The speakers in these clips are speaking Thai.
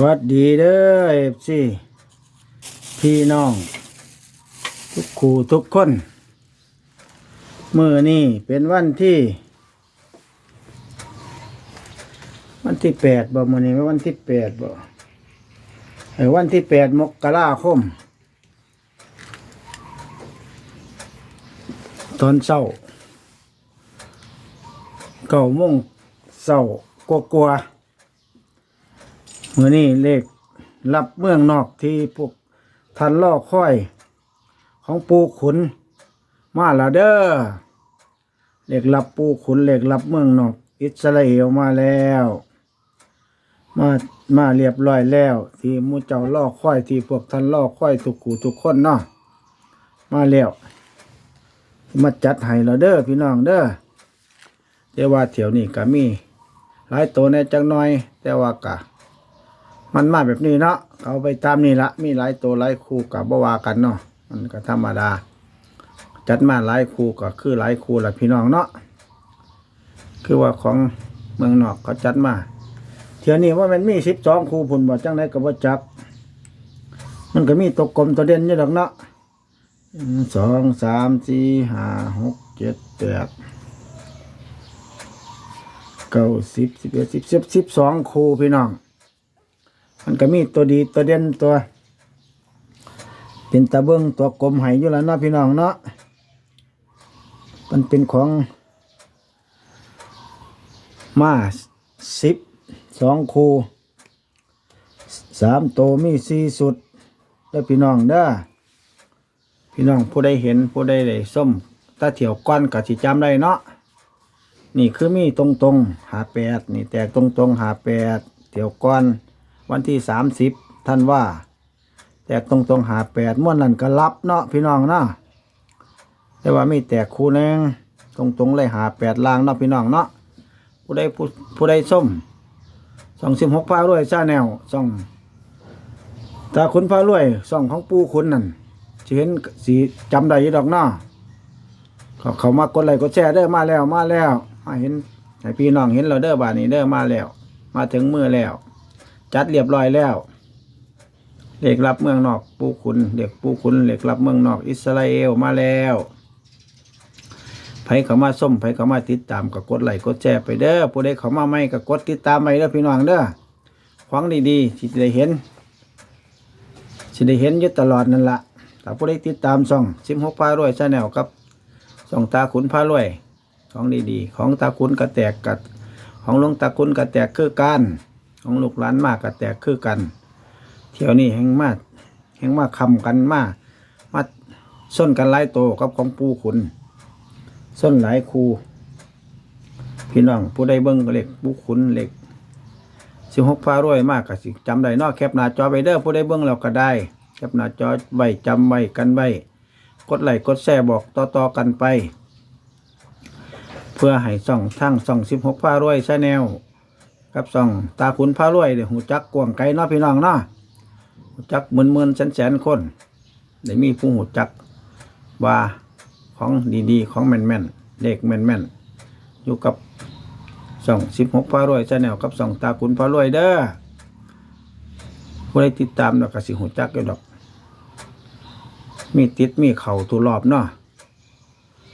วัสดีเด้อเอฟซีพี่น้อง ทุกคู่ทุกคนมือนี่เป็นวันที่ วันที่แปดบ่มือนี้เป็นวันที่แปดบ่เออวันที่แปดมกราคม ตอนเช้าเก้าโมงเช้ากกลัวๆ มื่อนี้เลขรับเมืองนอกที่พวกทันล่อค่อย ของปูขุน มาแล้วเด้อเลขรับปูขุนเลขรับเมืองนอก อิสราเอลมาแล้ว มามาเรียบร้อยแล้ว ที่มูเจ้าล่อค่อยที่พวกทันล่อค่อยทุกขู่ทุกคนเนาะมาแล้วมาจัดให้เราเด้อพี่น้องเด้อแต่ว่าเที่ยวนี้ก็มี หลายตัวในจังน้อย แต่ว่ากะ มันมาแบบนี้เนาะเอาไปตามนี่ละมีหลายตัวหลายคู่กับบวากันเนาะมันก็ธรรมดา จัดมาหลายคู่ก็คือหลายคู่ละพี่น้องเนาะคือว่าของเมืองนอกเขาจัดมาเที่ยนี้ว่ามันมีสิบสองคู่ผุนบ่จังไดก็บ่จัก มันก็มีตัวกลมตัวเด่นอยู่ดอกเนาะสองสามสี่ห้าหกเจ็ดแปดเก้าสิบสิบเอ็ดสิบสิบสิบสองคู่พี่น้อง มันก็มีตัวดีตัวเด่นตัว เป็นตะเบิงตัวกลมไหอยู่แล้วเนาะพี่น้องเนาะมันเป็นของมาสิบสองคูสามโตมีสี่สุดเด้อพี่น้องเด้อพี่น้องผู้ใดเห็นผู้ใดได้ส้มตาเถียวก้อนกับสิจำได้เนาะนี่คือมีตรงตรงๆหาแปดนี่แตกตรงตรงๆหาแปดเถียวก้อน วันที่สามสิบท่านว่า แตกตรงตรงๆหาแปดม้วนนั่นก็รับเนาะพี่น้องเนาะแต่ว่ามีแตกคู่นึงตรงตรงๆเลยหาแปดลางเนาะพี่น้องเนาะผู้ใดผู้ผู้ใดส้มสองสิบหกพารวยซาแนวส่องตาคุณพารวยส่องของปูคุณนั่นจะเห็นสีจำได้ยี่ดอกเนาะเขาเขามากดไลค์กดแชร์เด้อมาแล้วมาแล้วมาเห็นให้พี่น้องเห็นเราเด้อบาดนี้เด้อมาแล้ว มาถึงมือแล้ว จัดเรียบร้อยแล้วเหล็กรับเมืองนอกปูขุนเหล็กปูขุนเหล็กรับเมืองนอก อิสราเอลมาแล้วไผเขามาส้มไผเขามาติดตามก็กดไลค์กดแชร์ไปเด้อผู้ใดเขามาไม่ก็กดติดตามไปเด้อพี่น้องเด้อฟังดีๆสิได้เห็นสิได้เห็นอยู่ตลอดนั่นละถ้าผู้ใดติดตามช่องสิบหกพารวยชาแนลครับช่องตาขุนพารวยของดีๆ ของตาขุนกระแตกกัดของหลวงตาขุนกระแตกคือกัน ของลูกหลานมากก็แตกคือกัน เที่ยวนี้แห่งมากแห่งมากคำกันมากมาส้นกันหลายโตกับของปูขุนส้นหลายคูพี่น้องผู้ใดเบิ้งก็เล็กปูขุนเล็กสิบหกพารวยมากก็สิจำได้นอกแคปหน้าจอไปเด้อผู้ใดเบิ้งแล้วก็ได้แคปหน้าจอไว้จำไว้กันไว้กดไลค์กดแชร์บอกต่อๆกันไป เพื่อให้ส่องทั้งส่องสิบหกพารวยชาแนล ครับส่องตาขุนพารวยเดี๋ยวหูจักกวางไก่เนาะพี่น้องเนาะหูจักหมื่นหมื่นแสนแสนคนเดี๋ยวมีผู้หูจักว่าของดีๆ ของแม่นแม่นๆเลขแม่นแม่นๆอยู่กับส่องสิบหกพารวยชาแนลกับส่องตาขุนพารวยเด้อผู้ใดติดตามดอกกสิหูจักอยู่ดอก มีติดมีเข่าทุกรอบเนาะ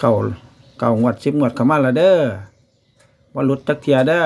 เก่าเก่างวดสิบงวดขมาและเด้อว่าลุดจักเทียเด้อ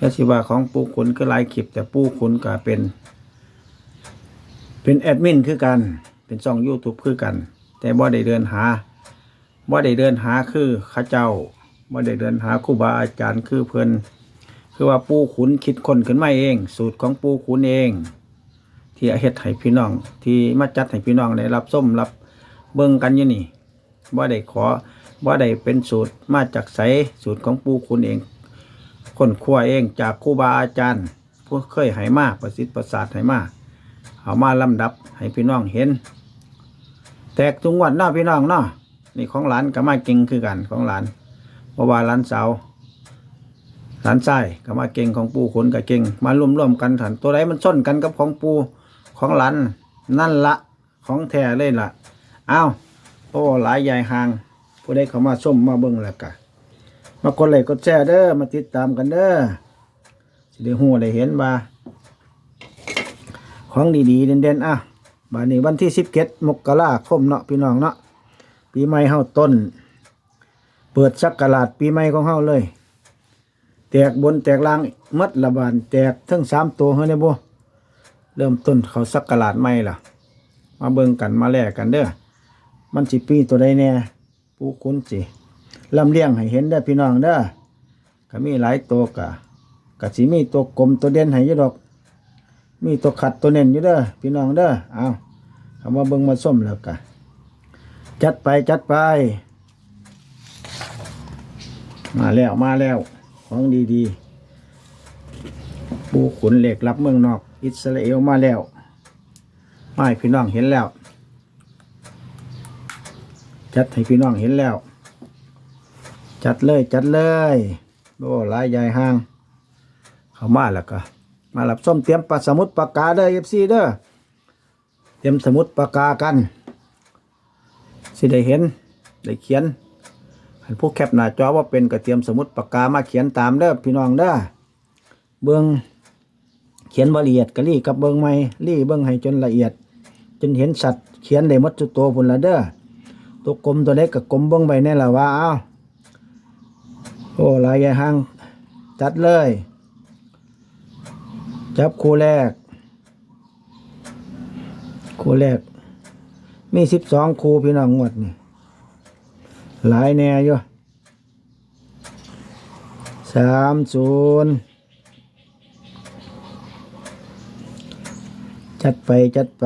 ยาสิว่าของปูขุนก็ลายคลิปแต่ปูขุนก็เป็น เป็นแอดมินคือกัน เป็นช่อง YouTube คือกัน แต่บ่ได้เดินหาบ่ได้เดินหาคือข้าเจ้าบ่ได้เดินหาครูบาอาจารย์คือเพิ่นคือว่าปูขุนคิดคนขึ้นมาเอง สูตรของปูขุนเอง ที่เฮ็ดให้พี่น้อง ที่มาจัดให้พี่น้องได้รับส้มรับเบิ่งกันอยู่นี่บ่ได้ขอบ่ได้เป็นสูตรมาจากไสสูตรของปูขุนเอง คนครัวเองจากครูบาอาจารย์ผู้เคยให้มากประสิทธิ์ประสาทให้มากเอามาลำดับให้พี่น้องเห็น แตกทุงวันเนาพี่น้องเนาะนี่ของหลานก็มาเก่งคือกันของหลานเพราะว่าหลานสาวหลานชายก็มาเก่งของปู่ขนกับเก่ง มารวมร่วมๆกันถันตัวไหนมันส้นกันกับของปู่ของหลานนั่นละของแท้เลยล่ะอ้าวโอ้หลายใหญ่หางผู้ใดเขามาส้มมาเบิ่งแล้วกะ มากดไลค์กดแชร์เด้อมาติดตามกันเด้อสิได้ฮู้ได้เห็นว่า ของดีๆเด่นๆอะบานนี้วันที่สิบเก็ดมกราคมเนาะพี่น้องเนาะปีใหม่เฮาต้น เปิดสักกลาดปีใหม่ของเฮาเลย แตกบนแตกล่างมัดละบานแตกทั้งสามตัวเฮ้ยเนี่ยบ่เริ่มต้นเขาสักกลาดใหม่ล่ะ มาเบิ่งกันมาแลกกันเด้อมันสิปีตัวใดแน่ผู้คุ้นสิ ลำเลียงให้เห็นได้พี่น้องเด้อก็มีหลายตัวกะกะสิมีตัวกลมตัวเด่นให้ยูดอก มีตัวขัดตัวเน่นอยู่เด้อพี่น้องเด้อเอาคำว่าเบิ่งมาส้มแล้วกะจัดไปจัดไป มาแล้วมาแล้ว ของดีๆปูขุนเหล็กรับเมืองนอก อิสราเอลมาแล้วไม่พี่น้องเห็นแล้ว จัดให้พี่น้องเห็นแล้ว จัดเลยจัดเลยโอ้ลายใหญ่ห้าง เข้ามาแล้วก็ มาหลับส้มเตรียมปลาสมุดปากกาเด้อเอฟซีเด้อเตรียมสมุดปากกากัน สิได้เห็นได้เขียนให้ผู้แคปหน้าจอว่าเป็นกระเตรียมสมุดปากกามาเขียนตามเด้อพี่น้องเด้อเบิ้งเขียนละเอียดก็รีกับเบิ้งไม่รีเบิ้งให้จนละเอียด จนเห็นสัตว์เขียนได้หมดทุกตัวพุ่นละเด้อตัวกลมตัวเล็กกับกลมเบิ้งไปแน่ละว่าเอา โอ้ลายใหญ่ห้างจัดเลย จับคู่แรก คู่แรก มีสิบสองคู่พี่น้องงวดนี่หลายแน่อยู่สามศูนย์จัดไปจัดไป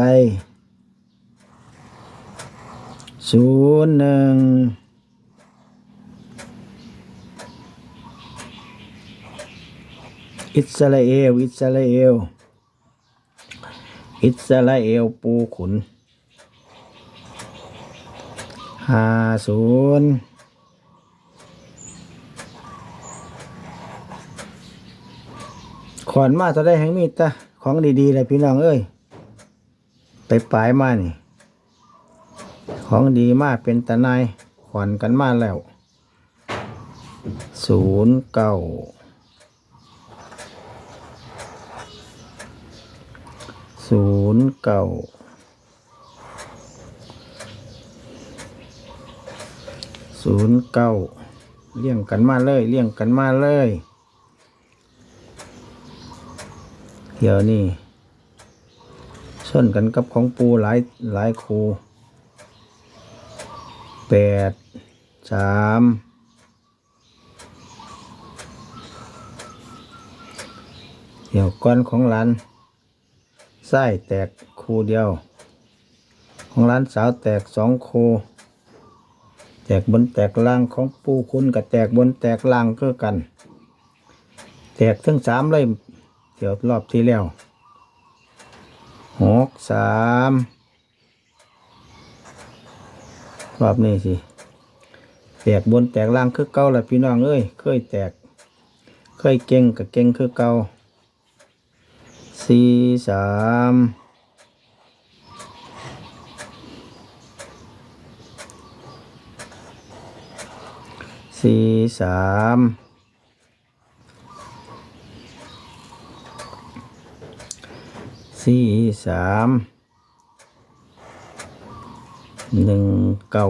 ศูนย์หนึ่ง อิสราเอล อิสราเอล อิสราเอล ปูขุนห้าศูนย์ขอนมาจะได้แห่งมีดตะของดีๆเลยพี่น้องเอ้ย ไปปลายมานี่ ของดีมากเป็นตะนายขอนกันมาแล้วศูนย์เก้า ศูนย์เก้าศูนย์เก้าเลี่ยงกันมาเลยเลี่ยงกันมาเลยเดี๋ยวนี้ส่วนกันกับของปูหลายหลายครูแปดสามเดี๋ยวก้อนของหลาน ไส้แตกคูเดียว ของร้านสาวแตกสองคูแตกบนแตกล่างของปูคุณกับแตกบนแตกล่างก็กัน แตกทั้งสามเลยเดี๋ยวรอบที่แล้วหกสามรอบนี้สิแตกบนแตกล่างคือเก่าแหละพี่น้องเอ้ยเคยแตก เคยเก่งกับเก่งคือเก่า สี่สามสี่สามสี่สามหนึ่งเก้า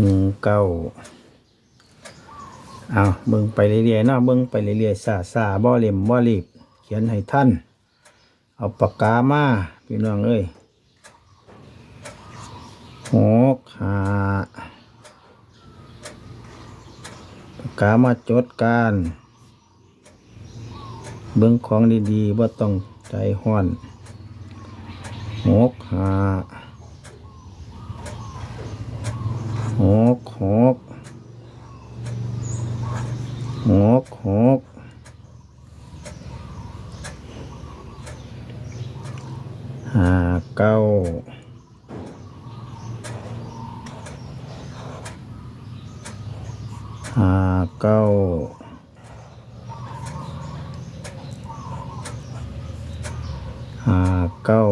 หนึ่งเก้า เอาเบิ่งไปเรื่อยๆนะเบิ่งไปเรื่อยๆซาซาบ่เล่มบ่รีบเขียนให้ท่าน เอาปากกามาพี่น้องเอ้ยหกห้าปากกามาจดการ เบิ่งของดีๆบ่ต้องใจห้อนหกห้าหกหก หกหกห้าเก้าห้าเก้าห้าเก้า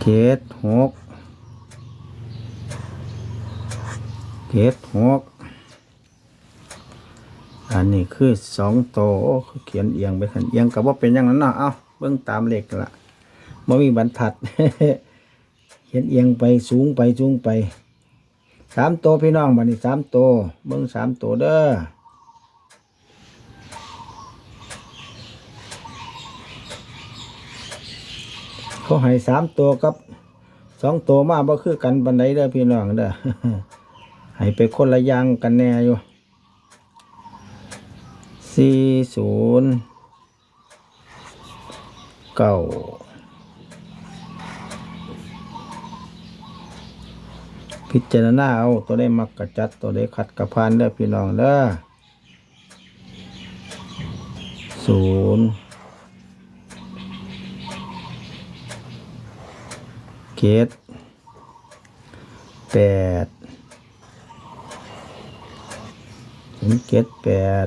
เจ็ดหก เฮ็ดหกอันนี้คือสองโตวเขียนเอียงไปทันเอียงกับว่าเป็นอย่างนั้นเนาะเอาเบิ่งตามเลขนั่นละบ่มีบรรทัดเขียนเอียงไปสูงไปสูงไปสามโตวพี่น้องบัดนี้สามโตวเบิ่งสามโตวเด้อเขาให้สามตัวกับสองตัวมาบ่คือกันบันไดเด้อพี่น้องเด้อ ให้ไปคนละยางกันแน่อยู่สี่ศูนย์เก้าพิจารณาเอาตัวได้มักกระจัดตัวได้ขัดกระพานเด้อพี่น้องเด้อศูนย์เกตแปด ศูนย์เจ็ดแปด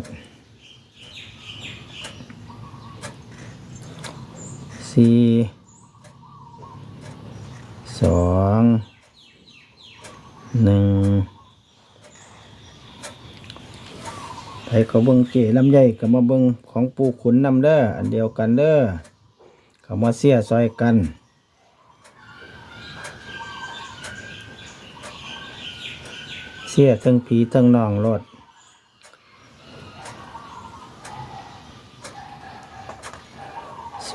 สี่สองหนึ่งไปเขาเบิ้งเจลำไยก็มาเบิ้งของปูขุนนำเด้ออันเดียวกันเด้อเขมาเสียซอยกันเสียทั้งผีทั้งนองรถ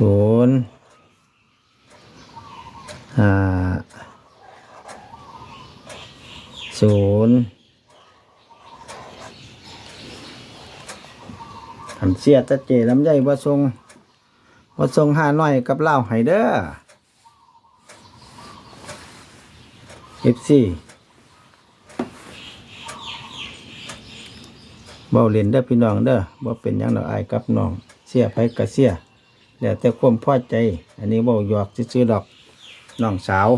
ศูนย์ห้าศูนย์หันเสียตะเจลำไยว่าทรงว่าทรงห้าน้อยกับเหล้าไฮเดอร์เอฟซีเบาเล่นเด้อพี่น้องเด้อบ่เป็นยังดอกอายกับน้อง เสียไปกับเสีย แล้วแต่ความพอใจ อันนี้บอกหยอกซื้อดอกน้องสาว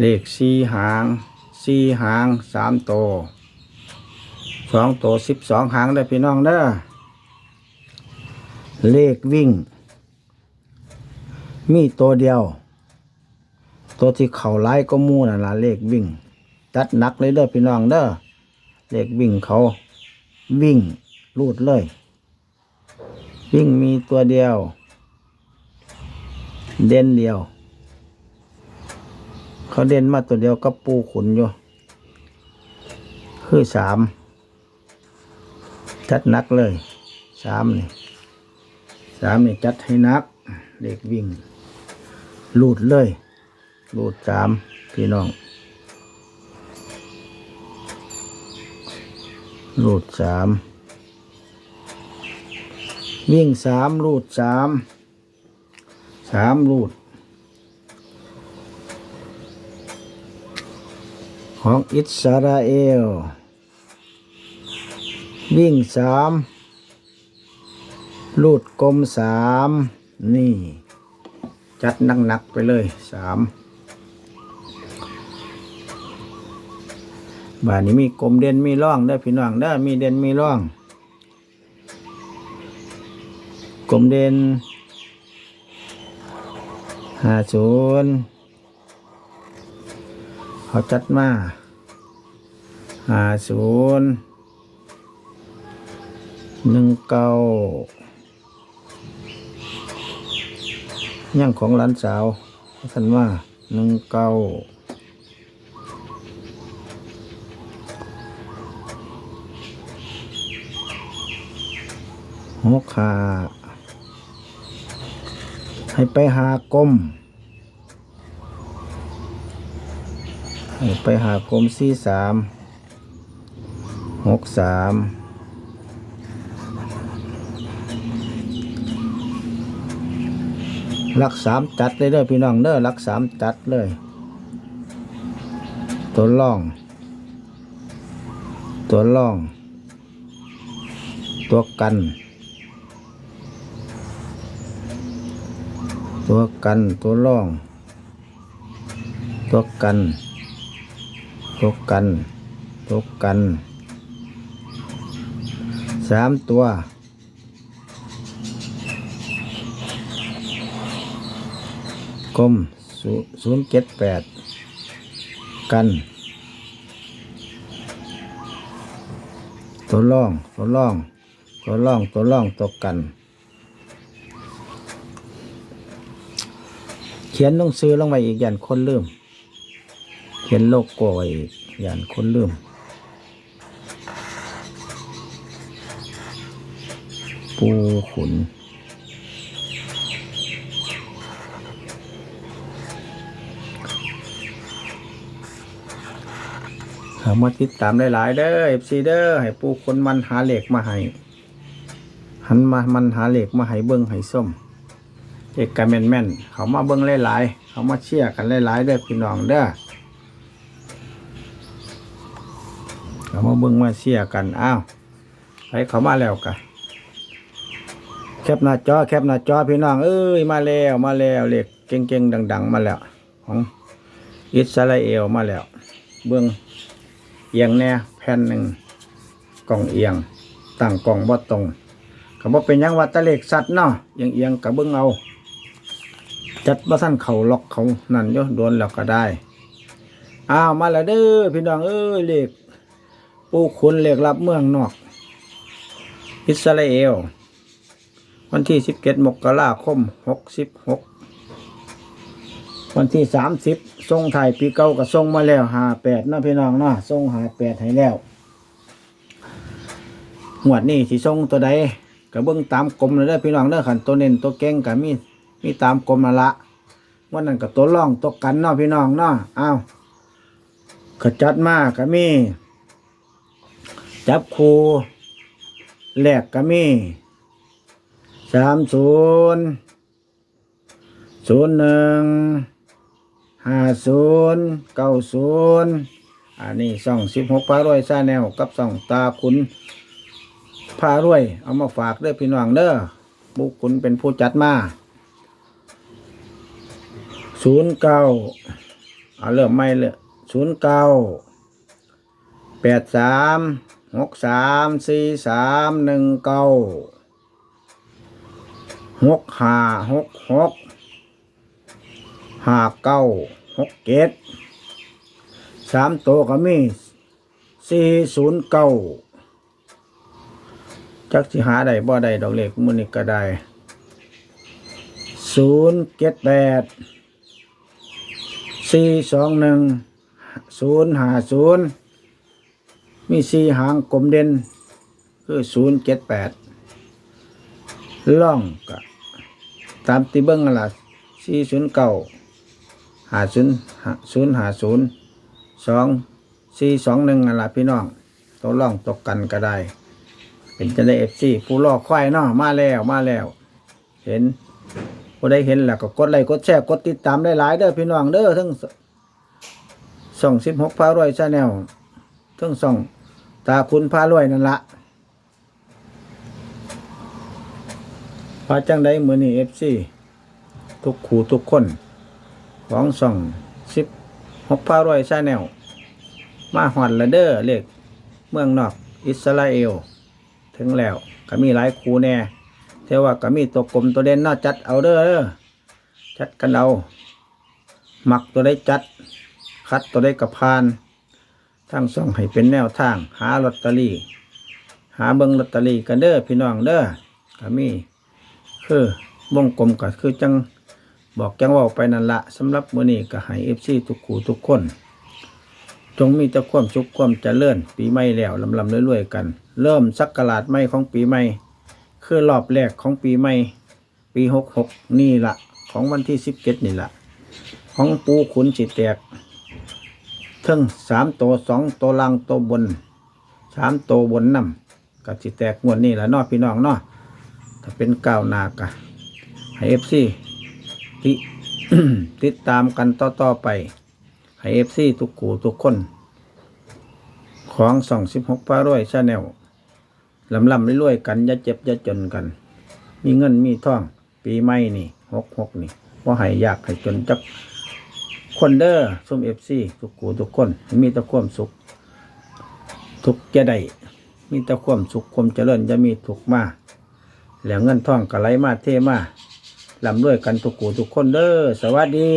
เลขสี่หางสี่หางสามโตวสองโตสิบสองหางได้พี่น้องเด้อเลขวิ่ง มีตัวเดียว ตัวที่เข่าไล่ก็มู่น่ะละเลขวิ่ง จัดหนักเลยเด้อพี่น้องเด้อเลขวิ่งเขาวิ่งรูดเลย วิ่งมีตัวเดียว เด่นเดียว เขาเด่นมาตัวเดียวก็ปูขุนอยู่คือสามจัดนักเลยสามนี่สามนี่จัดให้นัก เด็กวิ่งรูดเลยรูดสามพี่น้อง รูดสามวิ่งสามรูดสามสามรูด ของอิสราเอล วิ่งสามรูดกลมสามนี่ จัดหนักๆไปเลยสาม บ้านนี้มีกลมเด่นมีร่องได้พี่น้องได้มีเด่นมีร่อง กลมเด่นห้าศูนย์เขาจัดมาห้าศูนย์หนึ่งเก้าย่างของหลานสาวท่านว่าหนึ่งเก้า หกหาให้ไปหากลมให้ไปหากลมสี่สามหกสามลักสามจัดเลยเด้อพี่น้องเด้อลักสามจัดเลย ตัวล่อง ตัวล่อง ตัวกัน ตัวกันตัวร่อง ตัวกัน ตัวกัน ตัวกันสามตัวกลมศูนย์เจ็ดแปดกันตัวร่องตัวร่องตัวร่องตัวร่องตัวกัน เขียนลงซื้อลงไปอีกอยันคนลืมเขียนโลโก้ไว้อีกยันคนลืมปูขุนเอามาติดตามหลายๆเด้อเอฟซีเด้อให้ปูคนมันหาเหล็กมาให้หันมามันหาเหล็กมาให้เบิ้งให้ส้ม เอกกันแม่นแม่นเขามาเบิ้งหลายๆเขามาเชียร์กันหลายๆเด้อพี่น้องเด้อเขามาเบิ้งมาเชียร์กันอ้าวให้เขามาแล้วกันแคปหน้าจอแคปหน้าจอพี่น้องเอ้ยมาแล้วมาแล้วเหล็กเก่งๆดัง ๆ มาแล้ว ของอิสราเอลมาแล้ว เบิ้องเอียงแน่แผ่นหนึ่งกล่องเอียงตั้งกล่องบ่ตรงก็บ่เป็นยังว่าตะเลขสัตว์เนาะเอียงเอียงๆก็เบิ่งเอา จัดบ่ทันเขาล็อกเขานั่นยู่โดนแล้วก็ได้ อ้าวมาแล้วเด้อพี่น้องเอ้ยเลขปูขุนเหลขรับเมืองนอก อิสราเอล วันที่สิบเกตมกราคม66วันที่สามสิบส่งถ่ายปีเก่าก็ส่งมาแล้วหาแปดนะพี่น้องเนาะส่งหาแปดให้แล้วงวดนี้สิส่งตัวใดก็เบิ่งตามกลมเลยเด้พี่น้องเด้อขันตัวเน้นตัวเก่งก็มี มีตามกลมละวันนั้นก็ตัวร่องตัวกันเนาะพี่น้องเนาะอ้าวก็จัดมาก็มี จับคูแหลกก็มีสามศูนย์ศูนย์หนึ่งห้าศูนย์เก้าศูนย์อันนี้ส่องสิบหกพารวยซาแนวกับส่องตาคุณพารวย เอามาฝากเด้อพี่น้องเด้อบุคคุณเป็นผู้จัดมา ศูนย์เก้าเอาเริ่มไม่เลยศูนย์เก้าแปดสามหกสามสี่สามหนึ่งเก้าหกห้าหกหกห้าเก้าหกเจ็ดสามตัวก็มีสี่ศูนย์เก้าจักสิหาได้บ่ได้ดอกเล็กมือนี้ก็ได้ศูนย์เจ็ดแปด สี่สองหนึ่งศูนย์หาศูนย์มีสี่หางกลมเด่น คือศูนย์เจ็ดแปดล่องก็ตามที่เบิ้งละสี่ศูนย์เก้าหาศูนย์ศูนย์หาศูนย์สองสี่สองหนึ่งอะไรพี่น้องตัวล่องตกกันก็ได้ เป็นจะได้เอฟซีผู้ลอกควายเนาะมาแล้วมาแล้ว เห็น ผู้ได้เห็นแล้วก็กดไลค์กดแชร์กดติดตามได้หลายเด้อพี่น้องเด้อทั้งส่องสิบหกพารวยชาแนลทั้งส่องตาคุณพารวยนั่นละพาจังได้มือนี่เอฟซีทุกขู่ทุกคน ของส่องสิบหกพารวยชาแนลมาหอดละเด้อเลขเมืองนอกอิสราเอล ถึงแล้วก็มีหลายคูแน่ แต่ว่าก็มีตัวกลมตัวเด่นน่าจัดเอาเด้อจัดกันเอาหมักตัวได้จัด คัดตัวได้กระพานทั้งสองให้เป็นแนวทาง หาลอตเตอรี่ หาเบิงลอตเตอรี่กันเด้อพี่น้องเด้อก็มีคือวงกลมก็คือจังบอกจังว่าไปนั่นละสำหรับมื้อนี้ก็ให้เอฟซีทุกขู่ทุกคน จงมีแต่ความสุขความเจริญปีใหม่แล้วลำลำเรวยๆกัน เริ่มสักกราดใหม่ของปีใหม่ คือรอบแรกของปีใหม่ ปีหกหกนี่ละของวันที่สิบเจ็ดนี่ละของปูขุนสิแตกเทั้งสามตัวสองตัวล่างตัวบนสามตัวบนนำกับสิแตกงวดนี่ละนาะพี่น้องนาะถ้าเป็นก้าวหนากะให้เอฟซีติติดตามกันต่อๆไปให้เอฟซีทุกกูทุกคน ของสองสิบหกปาร้อยชาแนล ลำลำรวยๆกันอย่าเจ็บอย่าจนกัน มีเงินมีท่อง ปีใหม่นี่หกหกนี่ว่าห้ยยากให้จนจักคนเด้อส้มเอฟซีทุกกูทุกคน มีแต่ความสุข ทุกจะได้มีแต่ความสุขความเจริญจะมีทุกมาแล้วเงินท่องก็ไหลมาเทมาลำด้วยกันทุกกูทุกคนเด้อสวัสดี